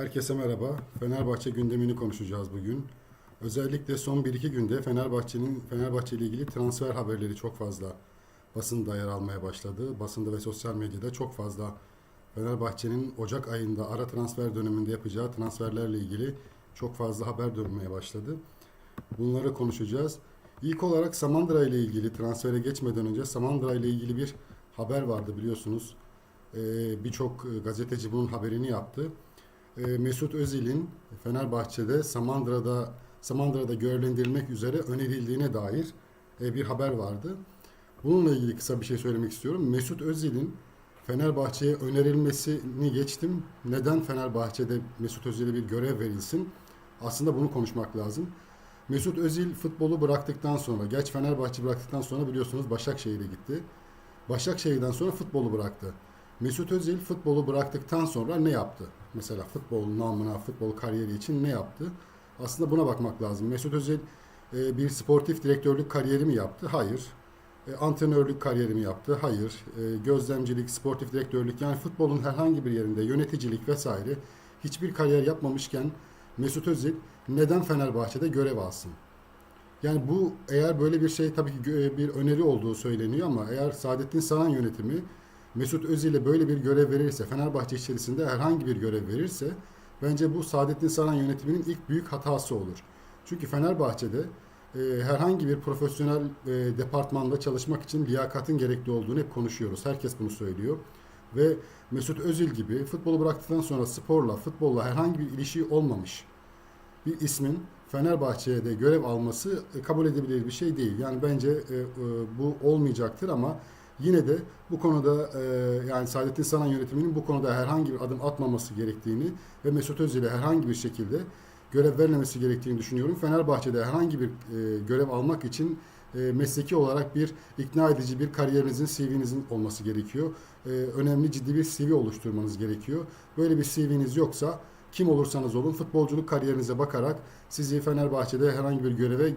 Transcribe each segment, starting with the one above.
Herkese merhaba. Fenerbahçe gündemini konuşacağız bugün. Özellikle son 1-2 günde Fenerbahçe'nin Fenerbahçe ile ilgili transfer haberleri çok fazla basında yer almaya başladı. Basında ve sosyal medyada çok fazla Fenerbahçe'nin Ocak ayında ara transfer döneminde yapacağı transferlerle ilgili çok fazla haber dönmeye başladı. Bunları konuşacağız. İlk olarak Samandıra ile ilgili transfere geçmeden önce Samandıra ile ilgili bir haber vardı biliyorsunuz. Ee, Birçok gazeteci bunun haberini yaptı. Ee, Mesut Özil'in Fenerbahçe'de Samandıra'da Samandıra'da görevlendirilmek üzere önerildiğine dair e, bir haber vardı. Bununla ilgili kısa bir şey söylemek istiyorum. Mesut Özil'in Fenerbahçe'ye önerilmesini geçtim. Neden Fenerbahçe'de Mesut Özil'e bir görev verilsin? Aslında bunu konuşmak lazım. Mesut Özil futbolu bıraktıktan sonra, geç Fenerbahçe bıraktıktan sonra biliyorsunuz Başakşehir'e gitti. Başakşehir'den sonra futbolu bıraktı. Mesut Özil futbolu bıraktıktan sonra ne yaptı? Mesela futbol namına, futbol kariyeri için ne yaptı? Aslında buna bakmak lazım. Mesut Özil e, bir sportif direktörlük kariyeri mi yaptı? Hayır. E, antrenörlük kariyeri mi yaptı? Hayır. E, gözlemcilik, sportif direktörlük yani futbolun herhangi bir yerinde yöneticilik vesaire hiçbir kariyer yapmamışken Mesut Özil neden Fenerbahçe'de görev alsın? Yani bu eğer böyle bir şey tabii ki bir öneri olduğu söyleniyor ama eğer Saadettin Saran yönetimi Mesut Özil'e böyle bir görev verirse, Fenerbahçe içerisinde herhangi bir görev verirse bence bu Saadettin Saran yönetiminin ilk büyük hatası olur. Çünkü Fenerbahçe'de e, herhangi bir profesyonel e, departmanda çalışmak için liyakatın gerekli olduğunu hep konuşuyoruz. Herkes bunu söylüyor. Ve Mesut Özil gibi futbolu bıraktıktan sonra sporla, futbolla herhangi bir ilişiği olmamış bir ismin Fenerbahçe'de görev alması e, kabul edebilir bir şey değil. Yani bence e, e, bu olmayacaktır ama yine de bu konuda e, yani Saadettin Saran yönetiminin bu konuda herhangi bir adım atmaması gerektiğini ve Mesut Özil'e herhangi bir şekilde görev vermemesi gerektiğini düşünüyorum. Fenerbahçe'de herhangi bir e, görev almak için e, mesleki olarak bir ikna edici bir kariyerinizin, CV'nizin olması gerekiyor. E, önemli ciddi bir CV oluşturmanız gerekiyor. Böyle bir CV'niz yoksa kim olursanız olun futbolculuk kariyerinize bakarak sizi Fenerbahçe'de herhangi bir göreve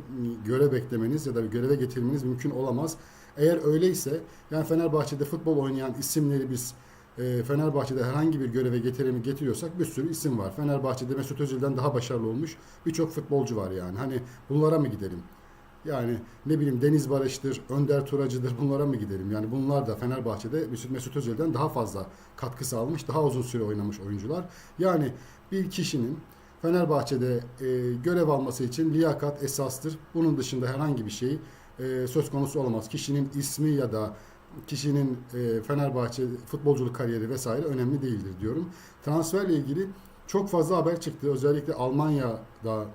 görev beklemeniz ya da bir göreve getirmeniz mümkün olamaz. Eğer öyleyse yani Fenerbahçe'de futbol oynayan isimleri biz e, Fenerbahçe'de herhangi bir göreve getirimi getiriyorsak bir sürü isim var. Fenerbahçe'de Mesut Özil'den daha başarılı olmuş birçok futbolcu var yani. Hani bunlara mı gidelim? Yani ne bileyim Deniz Barış'tır, Önder Turacı'dır bunlara mı gidelim? Yani bunlar da Fenerbahçe'de Mesut Özil'den daha fazla katkı sağlamış, daha uzun süre oynamış oyuncular. Yani bir kişinin Fenerbahçe'de e, görev alması için liyakat esastır. Bunun dışında herhangi bir şey e, söz konusu olamaz. Kişinin ismi ya da kişinin e, Fenerbahçe futbolculuk kariyeri vesaire önemli değildir diyorum. Transferle ilgili çok fazla haber çıktı. Özellikle Almanya'da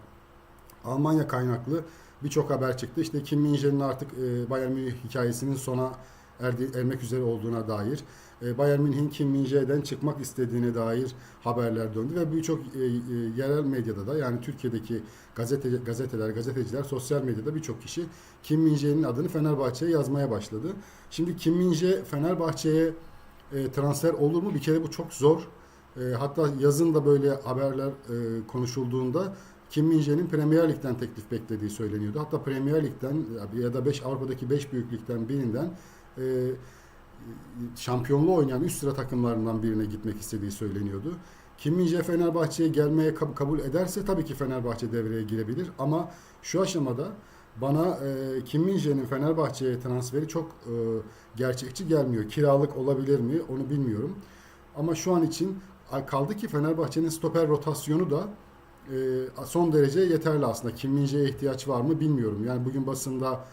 Almanya kaynaklı birçok haber çıktı. İşte Kim Min-jae'nin artık e, Bayern Münih hikayesinin sona erdi, ermek üzere olduğuna dair, e, Bayern Münih'in Kim Min-jae'den çıkmak istediğine dair haberler döndü ve birçok e, e, yerel medyada da yani Türkiye'deki gazete, gazeteler, gazeteciler, sosyal medyada birçok kişi Kim Min-jae'nin adını Fenerbahçe'ye yazmaya başladı. Şimdi Kim Min-jae Fenerbahçe'ye e, transfer olur mu? Bir kere bu çok zor. E, hatta yazın da böyle haberler e, konuşulduğunda Kim Min-jae'nin Premier Lig'den teklif beklediği söyleniyordu. Hatta Premier Lig'den ya da 5 Avrupa'daki 5 büyük ligden birinden e, şampiyonluğu oynayan üst sıra takımlarından birine gitmek istediği söyleniyordu. Kim Fenerbahçe'ye gelmeye kab- kabul ederse tabii ki Fenerbahçe devreye girebilir ama şu aşamada bana e, Kim Min-jae'nin Fenerbahçe'ye transferi çok e, gerçekçi gelmiyor. Kiralık olabilir mi onu bilmiyorum. Ama şu an için kaldı ki Fenerbahçe'nin stoper rotasyonu da e, son derece yeterli aslında. Kim Min-jae'ye ihtiyaç var mı bilmiyorum. Yani bugün basında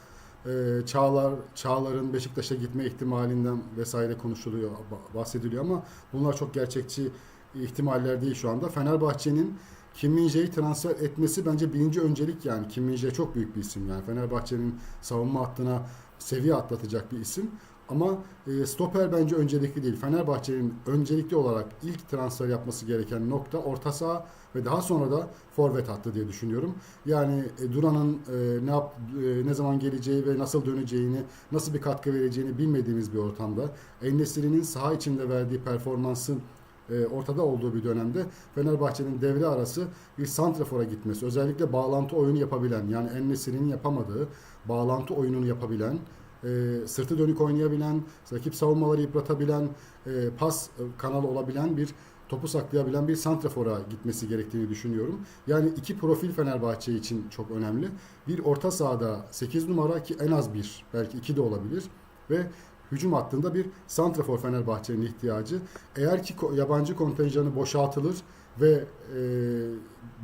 e, Çağlar Çağlar'ın Beşiktaş'a gitme ihtimalinden vesaire konuşuluyor, ba- bahsediliyor ama bunlar çok gerçekçi ihtimaller değil şu anda. Fenerbahçe'nin Kim Min-jae'yi transfer etmesi bence birinci öncelik yani. Kim Min-jae çok büyük bir isim yani. Fenerbahçe'nin savunma hattına seviye atlatacak bir isim. Ama e, stoper bence öncelikli değil. Fenerbahçe'nin öncelikli olarak ilk transfer yapması gereken nokta orta saha ve daha sonra da forvet hattı diye düşünüyorum. Yani e, Duran'ın e, ne yap, e, ne zaman geleceği ve nasıl döneceğini, nasıl bir katkı vereceğini bilmediğimiz bir ortamda, Enesiri'nin saha içinde verdiği performansın e, ortada olduğu bir dönemde Fenerbahçe'nin devre arası bir santrafora gitmesi, özellikle bağlantı oyunu yapabilen, yani Enesiri'nin yapamadığı bağlantı oyununu yapabilen, e, sırtı dönük oynayabilen, rakip savunmaları yıpratabilen, e, pas kanalı olabilen bir topu saklayabilen bir santrafora gitmesi gerektiğini düşünüyorum. Yani iki profil Fenerbahçe için çok önemli. Bir orta sahada 8 numara ki en az bir belki iki de olabilir ve hücum hattında bir santrafor Fenerbahçe'nin ihtiyacı. Eğer ki yabancı kontenjanı boşaltılır ve e,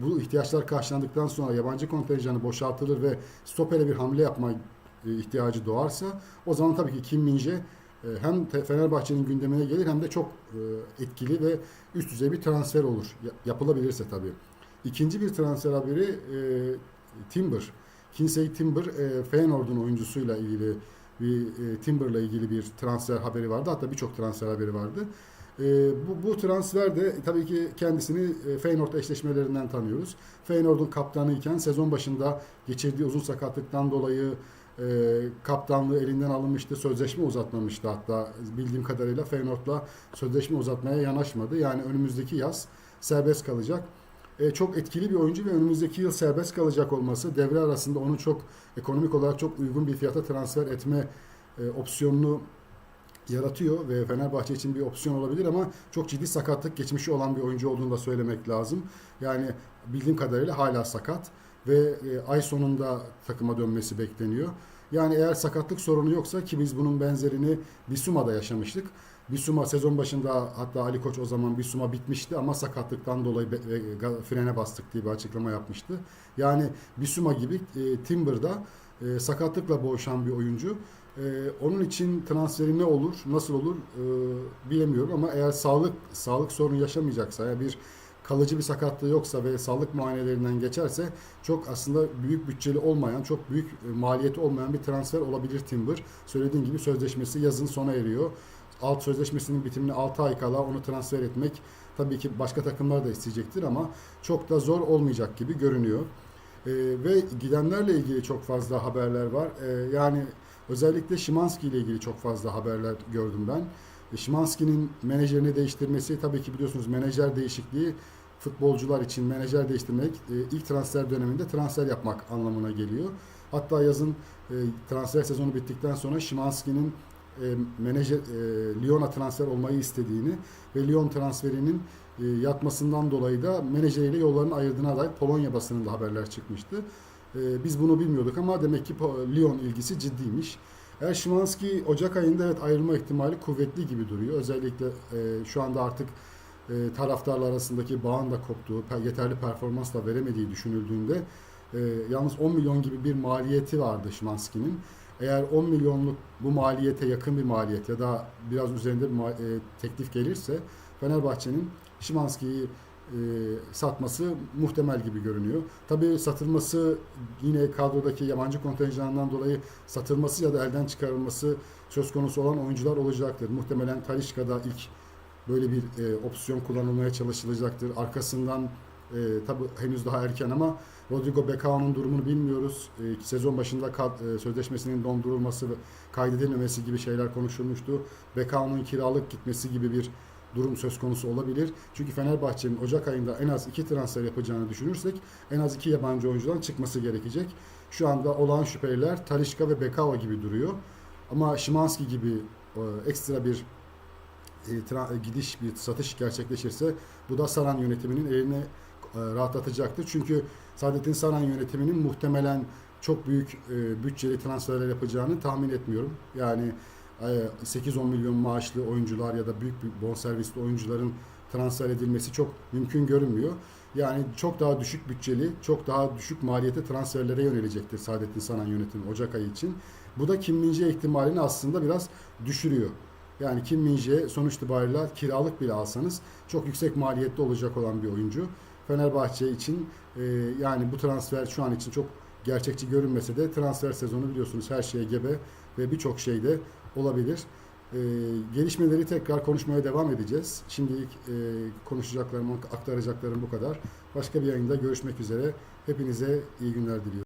bu ihtiyaçlar karşılandıktan sonra yabancı kontenjanı boşaltılır ve stopere bir hamle yapma e, ihtiyacı doğarsa o zaman tabii ki Kim Min-jae e, hem Fenerbahçe'nin gündemine gelir hem de çok e, etkili ve üst düzey bir transfer olur. Ya- Yapılabilirse tabii. İkinci bir transfer haberi e, Timber. Kinsey Timber e, Feyenoord'un oyuncusuyla ilgili bir e, Timber'la ilgili bir transfer haberi vardı. Hatta birçok transfer haberi vardı. E, bu, bu transfer de tabii ki kendisini e, Feyenoord eşleşmelerinden tanıyoruz. Feyenoord'un kaptanı iken sezon başında geçirdiği uzun sakatlıktan dolayı e, kaptanlığı elinden alınmıştı. Sözleşme uzatmamıştı hatta bildiğim kadarıyla Feyenoord'la sözleşme uzatmaya yanaşmadı. Yani önümüzdeki yaz serbest kalacak. E, çok etkili bir oyuncu ve önümüzdeki yıl serbest kalacak olması devre arasında onu çok ekonomik olarak çok uygun bir fiyata transfer etme e, opsiyonunu yaratıyor ve Fenerbahçe için bir opsiyon olabilir ama çok ciddi sakatlık geçmişi olan bir oyuncu olduğunu da söylemek lazım. Yani bildiğim kadarıyla hala sakat ve e, ay sonunda takıma dönmesi bekleniyor. Yani eğer sakatlık sorunu yoksa ki biz bunun benzerini Bisuma'da yaşamıştık. Bisuma sezon başında hatta Ali Koç o zaman Bisuma bitmişti ama sakatlıktan dolayı ga- frene bastık diye bir açıklama yapmıştı. Yani Bisuma gibi e, Timber'da e, sakatlıkla boğuşan bir oyuncu. E, onun için transferi ne olur, nasıl olur e, bilemiyorum ama eğer sağlık sağlık sorunu yaşamayacaksa, eğer bir kalıcı bir sakatlığı yoksa ve sağlık muayenelerinden geçerse çok aslında büyük bütçeli olmayan, çok büyük e, maliyeti olmayan bir transfer olabilir Timber. Söylediğim gibi sözleşmesi yazın sona eriyor. Alt sözleşmesinin bitimine 6 ay kala onu transfer etmek tabii ki başka takımlar da isteyecektir ama çok da zor olmayacak gibi görünüyor. E, ve gidenlerle ilgili çok fazla haberler var. E, yani özellikle Şimanski ile ilgili çok fazla haberler gördüm ben. E, Şimanski'nin menajerini değiştirmesi tabii ki biliyorsunuz menajer değişikliği futbolcular için menajer değiştirmek e, ilk transfer döneminde transfer yapmak anlamına geliyor. Hatta yazın e, transfer sezonu bittikten sonra Şimanski'nin e, menajer Lyon'a transfer olmayı istediğini ve Lyon transferinin yatmasından dolayı da menajeriyle yollarını ayırdığına dair Polonya basınında haberler çıkmıştı. E, biz bunu bilmiyorduk ama demek ki Lyon ilgisi ciddiymiş. Eğer Şimanski Ocak ayında evet ayrılma ihtimali kuvvetli gibi duruyor. Özellikle e, şu anda artık e, taraftarlar arasındaki bağın da koptuğu, yeterli performansla veremediği düşünüldüğünde e, yalnız 10 milyon gibi bir maliyeti vardı Şimanski'nin. Eğer 10 milyonluk bu maliyete yakın bir maliyet ya da biraz üzerinde bir e, teklif gelirse Fenerbahçe'nin Şimanski'yi e, satması muhtemel gibi görünüyor. Tabii satılması yine kadrodaki yabancı kontenjanından dolayı satılması ya da elden çıkarılması söz konusu olan oyuncular olacaktır. Muhtemelen Talişka'da ilk böyle bir e, opsiyon kullanılmaya çalışılacaktır. Arkasından e, tabii henüz daha erken ama Rodrigo Becao'nun durumunu bilmiyoruz. E, sezon başında kad- e, sözleşmesinin dondurulması ve kaydedilmemesi gibi şeyler konuşulmuştu. Becao'nun kiralık gitmesi gibi bir durum söz konusu olabilir. Çünkü Fenerbahçe'nin Ocak ayında en az iki transfer yapacağını düşünürsek en az iki yabancı oyuncudan çıkması gerekecek. Şu anda olağan şüpheliler Talişka ve Bekao gibi duruyor. Ama Şimanski gibi e, ekstra bir e, tra- gidiş, bir satış gerçekleşirse bu da Saran yönetiminin elini e, rahatlatacaktır. Çünkü Saadettin Saran yönetiminin muhtemelen çok büyük e, bütçeli transferler yapacağını tahmin etmiyorum. Yani e, 8-10 milyon maaşlı oyuncular ya da büyük bir bonservisli oyuncuların transfer edilmesi çok mümkün görünmüyor. Yani çok daha düşük bütçeli, çok daha düşük maliyete transferlere yönelecektir Saadettin Saran yönetimi Ocak ayı için. Bu da Kim Min-jae ihtimalini aslında biraz düşürüyor. Yani Kim Min-jae sonuç itibariyle kiralık bile alsanız çok yüksek maliyette olacak olan bir oyuncu. Fenerbahçe için e, yani bu transfer şu an için çok gerçekçi görünmese de transfer sezonu biliyorsunuz her şeye gebe ve birçok şeyde olabilir. E, gelişmeleri tekrar konuşmaya devam edeceğiz. Şimdilik e, konuşacaklarım, aktaracaklarım bu kadar. Başka bir yayında görüşmek üzere. Hepinize iyi günler diliyorum.